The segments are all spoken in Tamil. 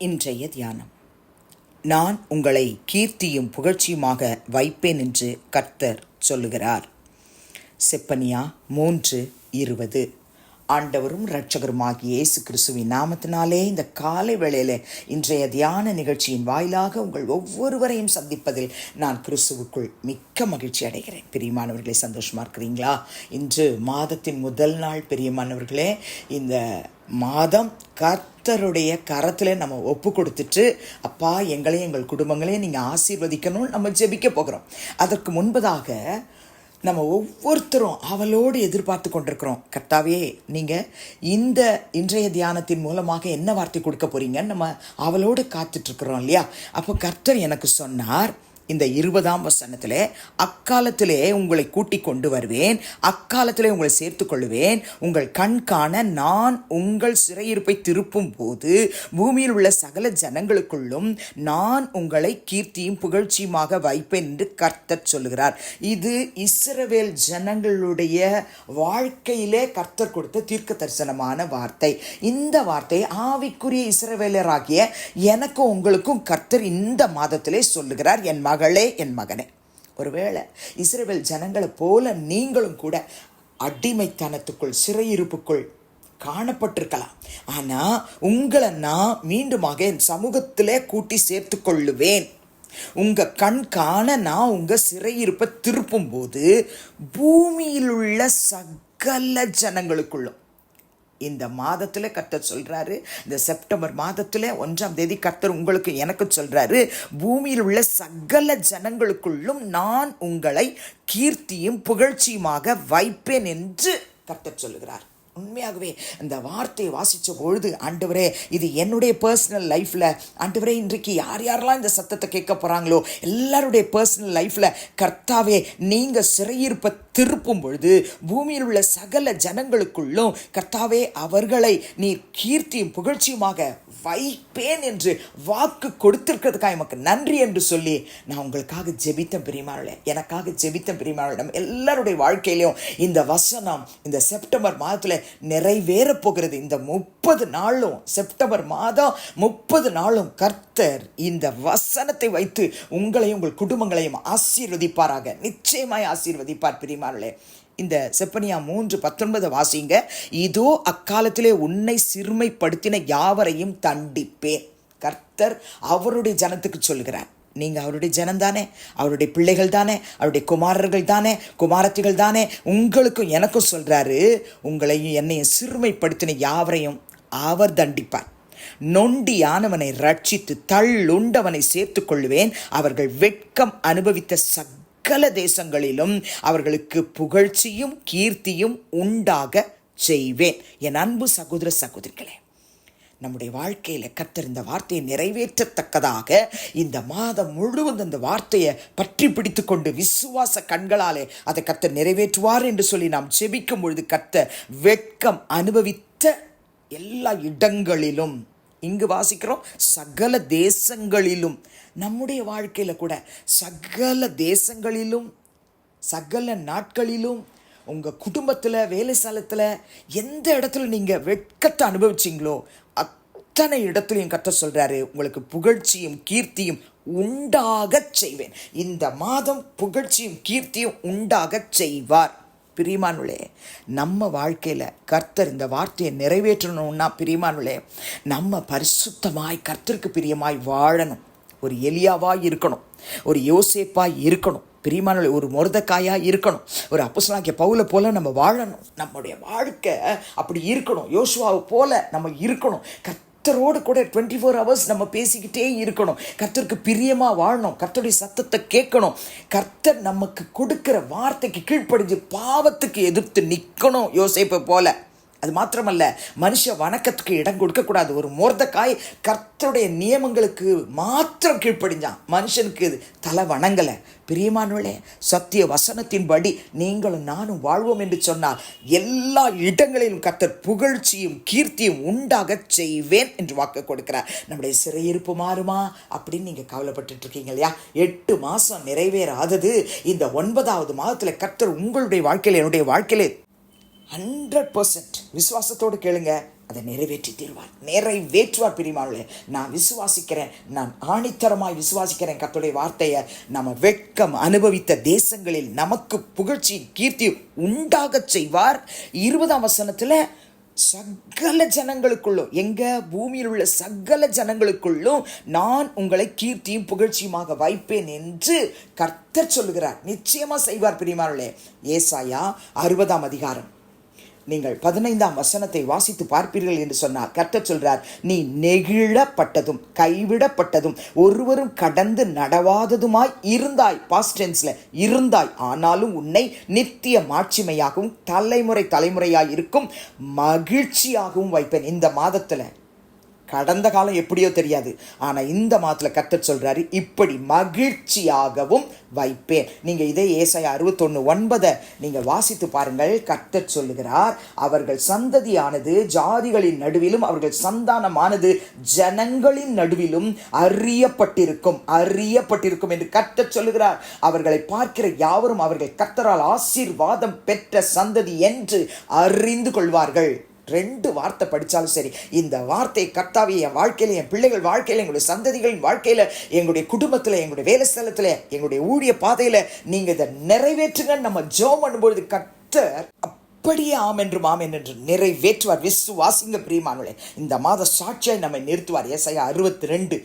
இன்றைய தியானம். நான் உங்களை கீர்த்தியும் புகழ்ச்சியுமாக வைப்பேன் என்று கர்த்தர் சொல்லுகிறார். செப்பனியா மூன்று இருபது. ஆண்டவரும் இரட்சகருமாகிய இயேசு கிறிஸ்துவின் நாமத்தினாலே இந்த காலை வேளையில் இன்றைய தியான நிகழ்ச்சியின் வாயிலாக உங்கள் ஒவ்வொருவரையும் சந்திப்பதில் நான் கிறிஸ்துவுக்குள் மிக்க மகிழ்ச்சி அடைகிறேன். பிரியமானவர்களே சந்தோஷமாக இருக்கிறீங்களா? இன்று மாதத்தின் முதல் நாள் பிரியமானவர்களே இந்த மாதம் கர்த்தருடைய கரத்தில் நம்ம ஒப்பு கொடுத்துட்டு அப்பா எங்களையும் எங்கள் குடும்பங்களையும் நீங்கள் ஆசீர்வதிக்கணும்னு நம்ம ஜெபிக்க போகிறோம். அதற்கு முன்பதாக நம்ம ஒவ்வொருத்தரும் அவளோடு எதிர்பார்த்து கொண்டிருக்கிறோம். கர்த்தாவே நீங்கள் இந்த இன்றைய தியானத்தின் மூலமாக என்ன வார்த்தை கொடுக்க போறீங்கன்னு நம்ம அவளோடு காத்துட்ருக்குறோம் இல்லையா? அப்போ கர்த்தர் எனக்கு சொன்னார் இந்த இருபதாம் வசனத்திலே அக்காலத்திலே உங்களை கூட்டிக் கொண்டு வருவேன் அக்காலத்திலே உங்களை சேர்த்து கொள்வேன் உங்கள் கண் காண நான் உங்கள் சிறையிருப்பை திருப்பும் போது பூமியில் உள்ள சகல ஜனங்களுக்குள்ளும் நான் உங்களை கீர்த்தியும் புகழ்ச்சியுமாக வைப்பேன் என்று கர்த்தர் சொல்லுகிறார். இது இஸ்ரவேல் ஜனங்களுடைய வாழ்க்கையிலே கர்த்தர் கொடுத்த தீர்க்க தரிசனமான வார்த்தை. இந்த வார்த்தை ஆவிக்குரிய இஸ்ரவேலராகிய எனக்கும் உங்களுக்கும் கர்த்தர் இந்த மாதத்திலே சொல்லுகிறார். என் மகளே என் மகனே. ஒருவேளை இஸ்ரேல் ஜனங்களை போல நீங்களும் கூட அடிமைத்தனத்துக்குள் சிறையிருப்புக்குள் காணப்பட்டிருக்கலாம். ஆனால் உங்களை நான் மீண்டுமாக என் சமூகத்திலே கூட்டி சேர்த்து கொள்ளுவேன். உங்கள் கண் காண நான் உங்கள் சிறையிருப்பை திருப்பும் போது பூமியில் உள்ள சகல ஜனங்களுக்குள்ளும் இந்த மாதத்தில் கர்த்தர் சொல்கிறாரு இந்த செப்டம்பர் மாதத்தில் ஒன்றாம் தேதி கர்த்தர் உங்களுக்கு எனக்கு சொல்கிறாரு பூமியில் உள்ள சகல ஜனங்களுக்குள்ளும் நான் உங்களை கீர்த்தியும் புகழ்ச்சியுமாக வைப்பேன் என்று கர்த்தர் சொல்லுகிறார். உண்மையாகவே அந்த வார்த்தையை வாசித்த பொழுது ஆண்டவரே இது என்னுடைய பர்சனல் லைஃப்பில் ஆண்டவரே இன்றைக்கு யார் யாரெல்லாம் இந்த சத்தத்தை கேட்க போகிறாங்களோ எல்லாருடைய பர்சனல் லைஃப்பில் கர்த்தாவே நீங்கள் சிறையிருப்பை திருப்பும் பொழுது பூமியில் உள்ள சகல ஜனங்களுக்குள்ளும் கர்த்தாவே அவர்களை நீ கீர்த்தியும் புகழ்ச்சியுமாக வைப்பேன் என்று வாக்கு கொடுத்திருக்கிறதுக்காக எமக்கு நன்றி என்று சொல்லி நான் உங்களுக்காக ஜெபித்தம் பிரிமாளே எனக்காக ஜெபித்தம் பிரிமாளே நம்ம எல்லாருடைய வாழ்க்கையிலையும் இந்த வசனம் இந்த செப்டம்பர் மாதத்தில் நிறைவேற போகிறது இந்த முப்பது நாளும் செப்டம்பர் மாதம் முப்பது நாளும் கர்த்தர் இந்த வசனத்தை வைத்து உங்களையும் உங்கள் குடும்பங்களையும் ஆசீர்வதிப்பாராக. நிச்சயமாய் ஆசீர்வதிப்பார் பிரிமார்களே இந்த செப்பனியா மூன்று பத்தொன்பது வாசிங்க. இதோ அக்காலத்திலே உன்னை சிறுமைப்படுத்தின யாவரையும் தண்டிப்பேன். கர்த்தர் அவருடைய ஜனத்துக்கு சொல்கிறார் நீங்கள் அவருடைய ஜனந்தானே அவருடைய பிள்ளைகள் தானே அவருடைய குமாரர்கள் தானே குமாரத்திகள் தானே உங்களுக்கும் எனக்கும் சொல்கிறாரு உங்களையும் என்னையும் சிறுமைப்படுத்தின யாவரையும் அவர் தண்டிப்பார். நொண்டியானவனை ரட்சித்து தள்ளுண்டவனை சேர்த்து கொள்வேன் அவர்கள் வெட்கம் அனுபவித்த சகல தேசங்களிலும் அவர்களுக்கு புகழ்ச்சியும் கீர்த்தியும் உண்டாக செய்வேன். என் அன்பு சகோதர சகோதரிகளே. நம்முடைய வாழ்க்கையில் கத்திருந்த வார்த்தையை நிறைவேற்றத்தக்கதாக இந்த மாதம் முழுவதும் இந்த வார்த்தையை பற்றி பிடித்து கொண்டு விசுவாச கண்களாலே அதை கத்தர் நிறைவேற்றுவார் என்று சொல்லி நாம் செபிக்கும் பொழுது கத்த வெட்கம் அனுபவித்த எல்லா இடங்களிலும் இங்கு வாசிக்கிறோம் சகல தேசங்களிலும் நம்முடைய வாழ்க்கையில் கூட சகல தேசங்களிலும் சகல நாட்களிலும் உங்கள் குடும்பத்தில் வேலை சாலத்தில் எந்த இடத்துல நீங்கள் வெட்கத்தை அனுபவிச்சிங்களோ அத்தனை இடத்துலையும் கத்த சொல்கிறாரு உங்களுக்கு புகழ்ச்சியும் கீர்த்தியும் உண்டாக செய்வேன். இந்த மாதம் புகழ்ச்சியும் கீர்த்தியும் உண்டாக செய்வார். பிரியமானுளே நம்ம வாழ்க்கையில் கர்த்தர் இந்த வார்த்தையை நிறைவேற்றணும்னா பிரியமானுளே நம்ம பரிசுத்தமாய் கர்த்தருக்கு பிரியமாய் வாழணும். ஒரு எலியாவாக இருக்கணும். ஒரு யோசேப்பாக இருக்கணும். பிரியமான ஒரு முருதக்காயாக இருக்கணும். ஒரு அப்போசனாக்கிய பவுல போல நம்ம வாழணும். நம்முடைய வாழ்க்கை அப்படி இருக்கணும். யோசுவாவை போல நம்ம இருக்கணும். கத் கர்த்தரோடு கூட டுவெண்ட்டி ஃபோர் ஹவர்ஸ் நம்ம பேசிக்கிட்டே இருக்கணும். கர்த்தருக்கு பிரியமாக வாழணும். கர்த்தருடைய சத்தத்தை கேட்கணும். கர்த்தர் நமக்கு கொடுக்குற வார்த்தைக்கு கீழ்ப்படிஞ்சு பாவத்துக்கு எதிர்த்து நிற்கணும் யோசிப்பை போல. அது மாத்திரமல்ல மனுஷ வணக்கத்துக்கு இடம் கொடுக்கக்கூடாது. ஒரு மோர்தக்காய் கர்த்தருடைய நியமங்களுக்கு மாத்திரம் கீழ்ப்படிஞ்சான். மனுஷனுக்கு தலை வணங்கலை. பிரியமானவளே சத்திய வசனத்தின்படி நீங்களும் நானும் வாழ்வோம் என்று சொன்னால் எல்லா இடங்களிலும் கர்த்தர் புகழ்ச்சியும் கீர்த்தியும் உண்டாக செய்வேன் என்று வாக்கு கொடுக்கிறார். நம்முடைய சிறையிருப்பு மாறுமா அப்படின்னு நீங்கள் கவலைப்பட்டு இருக்கீங்க இல்லையா? எட்டு மாதம் நிறைவேறாதது. இந்த ஒன்பதாவது மாதத்தில் கர்த்தர் உங்களுடைய வாழ்க்கையில் என்னுடைய வாழ்க்கையிலே ஹண்ட்ரட் பர்சன்ட் விசுவாசத்தோடு கேளுங்க அதை நிறைவேற்றி தீர்வார். நிறைவேற்றுவார் பிரிமானே நான் விசுவாசிக்கிறேன் நான் ஆணித்தரமாய் விசுவாசிக்கிறேன் கத்துடைய வார்த்தையை. நம்ம வெட்கம் அனுபவித்த தேசங்களில் நமக்கு புகழ்ச்சி கீர்த்தி உண்டாகச் செய்வார். இருபதாம் வசனத்தில் சகல ஜனங்களுக்குள்ளும் எங்க பூமியில் உள்ள சகல ஜனங்களுக்குள்ளும் நான் உங்களை கீர்த்தியும் புகழ்ச்சியுமாக வைப்பேன் என்று கர்த்தர் சொல்லுகிறார். நிச்சயமா செய்வார் பிரிமானே ஏசாயா அறுபதாம் அதிகாரம். நீங்கள் பதினைந்தாம் வசனத்தை வாசித்து பார்ப்பீர்கள் என்று சொன்னார் கர்த்தர் சொல்றார் நீ நெகிழப்பட்டதும் கைவிடப்பட்டதும் ஒருவரும் கடந்து நடவாததுமாய் இருந்தாய். பாஸ்டென்ஸ்ல இருந்தாய் ஆனாலும் உன்னை நித்திய மாட்சிமையாகவும் தலைமுறை தலைமுறையாய் இருக்கும் மகிழ்ச்சியாகவும் வைப்பேன். இந்த மாதத்தில் கடந்த காலம் எப்படியோ தெரியாது. ஆனால் இந்த மாதத்தில் கத்தர் சொல்கிறாரு இப்படி மகிழ்ச்சியாகவும் வைப்பேன். நீங்கள் இதே ஏசாய அறுபத்தொன்னு ஒன்பதை நீங்கள் வாசித்து பாருங்கள். கத்தர் சொல்லுகிறார் அவர்கள் சந்ததியானது ஜாதிகளின் நடுவிலும் அவர்கள் சந்தானமானது ஜனங்களின் நடுவிலும் அறியப்பட்டிருக்கும் அறியப்பட்டிருக்கும் என்று கத்தர் சொல்லுகிறார். அவர்களை பார்க்கிற யாவரும் அவர்கள் கத்தரால் ஆசீர்வாதம் பெற்ற சந்ததி என்று அறிந்து கொள்வார்கள். ரெண்டு வார்த்தை படித்தாலும் சரி இந்த வார்த்தை கர்த்தாவே என் வாழ்க்கையில் என் பிள்ளைகள் வாழ்க்கையில் எங்களுடைய சந்ததிகளின் வாழ்க்கையில் எங்களுடைய குடும்பத்தில் எங்களுடைய வேலை ஸ்தலத்தில் எங்களுடைய ஊழிய பாதையில் நீங்கள் இதை நிறைவேற்றுங்க நம்ம ஜோம் பண்ணும்பொழுது கர்த்தர் அப்படியே ஆம் என்று ஆம் என்று நிறைவேற்றுவார். விசுவாசிங்க பிரியமானவளே இந்த மாத சாட்சியாய் நம்மை நிறுத்துவார். எஸ்ஐயா அறுபத்தி ரெண்டு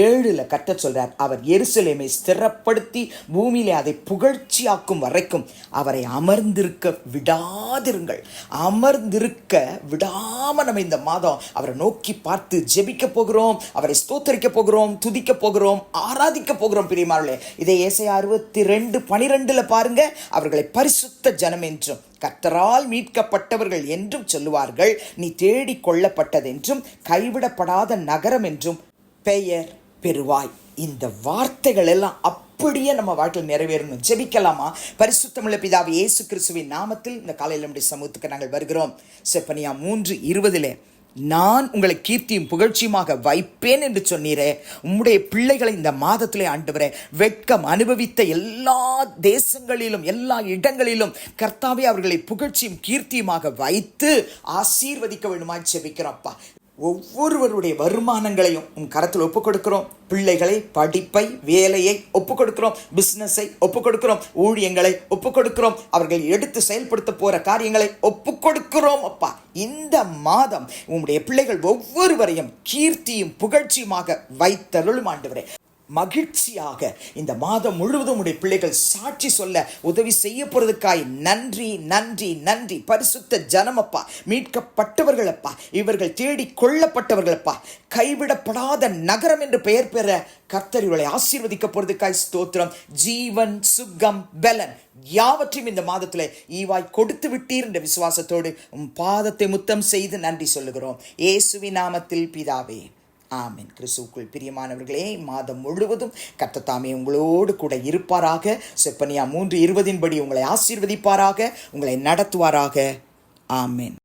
ஏழில் கட்ட சொல்கிறார் அவர் எருசலேமை ஸ்திரப்படுத்தி பூமியிலே அதை புகழ்ச்சியாக்கும் வரைக்கும் அவரை அமர்ந்திருக்க விடாதிருங்கள். அமர்ந்திருக்க விடாமல் நம்ம இந்த மாதம் அவரை நோக்கி பார்த்து ஜெபிக்க போகிறோம் அவரை ஸ்தோத்தரிக்க போகிறோம் துதிக்க போகிறோம் ஆராதிக்க போகிறோம் பிரியமானவளே இதை ஏசாயா அறுபத்தி ரெண்டு பனிரெண்டில் பாருங்க அவர்களை பரிசுத்த ஜனம் என்றும் கத்தரால் மீட்கப்பட்டவர்கள் என்றும் சொல்லுவார்கள். நீ தேடி கொள்ளப்பட்டதென்றும் கைவிடப்படாத நகரம் என்றும் பெயர் பெறுவாய். இந்த வார்த்தைகள் எல்லாம் அப்படியே நம்ம வாழ்க்கையில் நிறைவேறணும். ஜெபிக்கலாமா? பரிசுத்தமிழ பிதாவை இயேசு கிறிஸ்துவின் நாமத்தில் இந்த காலையில் நம்முடைய சமூகத்துக்கு நாங்கள் வருகிறோம். செப்பனியா மூன்று இருபதிலே. நான் உங்களை கீர்த்தியும் புகழ்ச்சியுமாக வைப்பேன் என்று சொன்னீரே. உம்முடைய பிள்ளைகளை இந்த மாதத்திலே ஆண்டவரே வெட்கம் அனுபவித்த எல்லா தேசங்களிலும் எல்லா இடங்களிலும் கர்த்தாவே அவர்களை புகழ்ச்சியும் கீர்த்தியுமாக வைத்து ஆசீர்வதிக்க வேண்டுமாய் செபிக்கிறோம்ப்பா ஒவ்வொருவருடைய வருமானங்களையும் உன் கரத்தில் ஒப்புக் கொடுக்கிறோம். பிள்ளைகளை படிப்பை வேலையை ஒப்புக் கொடுக்கிறோம். பிஸ்னஸை ஒப்புக் கொடுக்கிறோம். ஊழியங்களை ஒப்புக் கொடுக்கிறோம். அவர்கள் எடுத்து செயல்படுத்த போற காரியங்களை ஒப்புக் கொடுக்கிறோம் அப்பா. இந்த மாதம் உங்களுடைய பிள்ளைகள் ஒவ்வொருவரையும் கீர்த்தியும் புகழ்ச்சியுமாக வைத்தருளும் ஆண்டவரே. மகிழ்ச்சியாக இந்த மாதம் முழுவதும் உடைய பிள்ளைகள் சாட்சி சொல்ல உதவி செய்ய போறதுக்காய் நன்றி நன்றி நன்றி. பரிசுத்த ஜனமப்பா. மீட்கப்பட்டவர்களப்பா. இவர்கள் தேடி கொள்ளப்பட்டவர்களப்பா. கைவிடப்படாத நகரம் என்று பெயர் பெற கர்த்தர் இவர்களை ஆசீர்வதிக்க போறதுக்காய் ஸ்தோத்திரம். ஜீவன் சுகம் பலன் யாவற்றையும் இந்த மாதத்தில் ஈவாய் கொடுத்து விட்டீர் என்ற விசுவாசத்தோடு உம் பாதத்தை முத்தம் செய்து நன்றி சொல்லுகிறோம். இயேசுவி நாமத்தில் பிதாவே. ஆமென். கிறிஸ்துவுக்குள் பிரியமானவர்களே மாதம் முழுவதும் கத்தத்தாமே உங்களோடு கூட இருப்பாராக. செப்பனியா மூன்று இருபதின்படி உங்களை ஆசீர்வதிப்பாராக உங்களை நடத்துவாராக. ஆமென்.